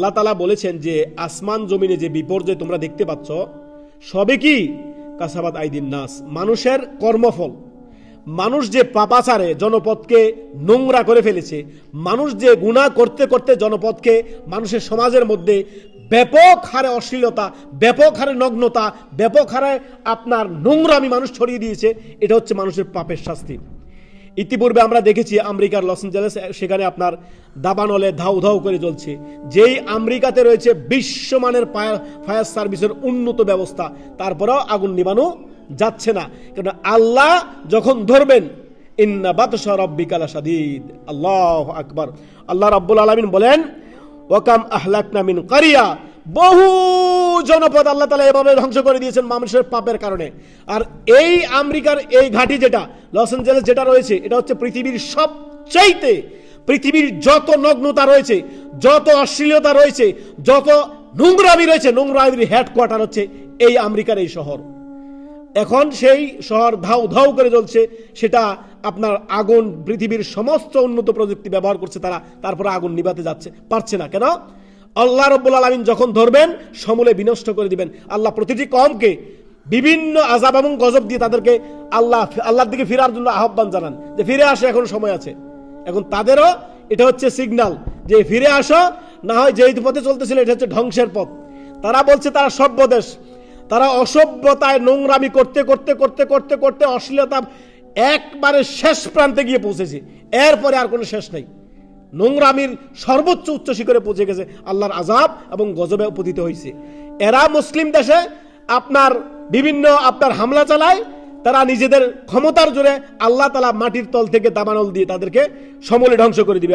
আল্লাহ তালা বলেছেন যে আসমান জমিনে যে বিপর্যয় তোমরা দেখতে পাচ্ছ, সবে কি? কাসাবাদ আইদিন নাস। মানুষের কর্মফল। মানুষ যে পাপাচারে জনপদকে নোংরা করে ফেলেছে, মানুষ যে গুণা করতে করতে জনপদকে মানুষের সমাজের মধ্যে ব্যাপক হারে অশ্লীলতা, ব্যাপক হারে নগ্নতা, ব্যাপক হারে আপনার নোংরামি মানুষ ছড়িয়ে দিয়েছে, এটা হচ্ছে মানুষের পাপের শাস্তি। ইতিপূর্বে আমরা দেখেছি আমেরিকার লস অ্যাঞ্জেলেস, সেখানে আপনার দাবানলে ধাউ ধাউ করে চলছে যেই আমেরিকাতে রয়েছে বিশ্বমানের ফায়ার ফায়ার সার্ভিসের উন্নত ব্যবস্থা, তারপরেও আগুন নিবানো যাচ্ছে না। কারণ আল্লাহ যখন ধরবেন, ইন্না বাতশা রব্বিকালা সাদিদ আল্লাহ আকবার। আল্লাহ রাব্বুল আলামিন বলেন ওয়াকাম আহলাকনা মিন কারিয়া? বহু জনপদ আল্লাহ তালা এভাবে ধ্বংস করে দিয়েছেন মানুষের পাপের কারণে। আর এই আমেরিকার এই ঘাঁটি যেটা, লস অ্যাঞ্জেলেস যেটা রয়েছে, এটা হচ্ছে পৃথিবীর সবচাইতে, পৃথিবীর যত নগ্নতা রয়েছে, যত অশ্লীলতা রয়েছে, যত নোংরামি রয়েছে, নোংরামির হেডকোয়ার্টার হচ্ছে এই আমেরিকার এই শহর। এখন সেই শহর ধাউ ধাউ করে জ্বলছে সেটা আপনার আগুন, পৃথিবীর সমস্ত উন্নত প্রযুক্তি ব্যবহার করছে তারা, তারপরে আগুন নিভাতে যাচ্ছে। পারছে না, কেন? আল্লাহ রব্বুল আলমিন যখন ধরবেন, সমূলে বিনষ্ট করে দিবেন। আল্লাহ প্রতিটি কমকে বিভিন্ন আজাব এবং গজব দিয়ে তাদেরকে আল্লাহ আল্লাহর দিকে ফেরার জন্য আহ্বান জানান যে, ফিরে আসো, এখন সময় আছে। এখন তাদেরও এটা হচ্ছে সিগন্যাল যে, ফিরে আসো। না হয় যেই পথে চলতেছিল, এটা হচ্ছে ধ্বংসের পথ। তারা বলছে, তারা সভ্য দেশ। তারা অসভ্যতায় নোংরামি করতে করতে করতে করতে করতে অশ্লীলতা একবারে শেষ প্রান্তে গিয়ে পৌঁছেছে। এরপরে আর কোনো শেষ নেই। নোংরামির সর্বোচ্চ উচ্চ শিখরে পৌঁছে গেছে আল্লাহর আজাব এবং গজবে পতিত হয়েছে এরা মুসলিম দেশে আপনার বিভিন্ন আপনার হামলা চালায়, তারা নিজেদের ক্ষমতার জোরে আল্লাহ তালা মাটির তল থেকে দাবানল দিয়ে তাদেরকে সমলে ধ্বংস করে দিবে।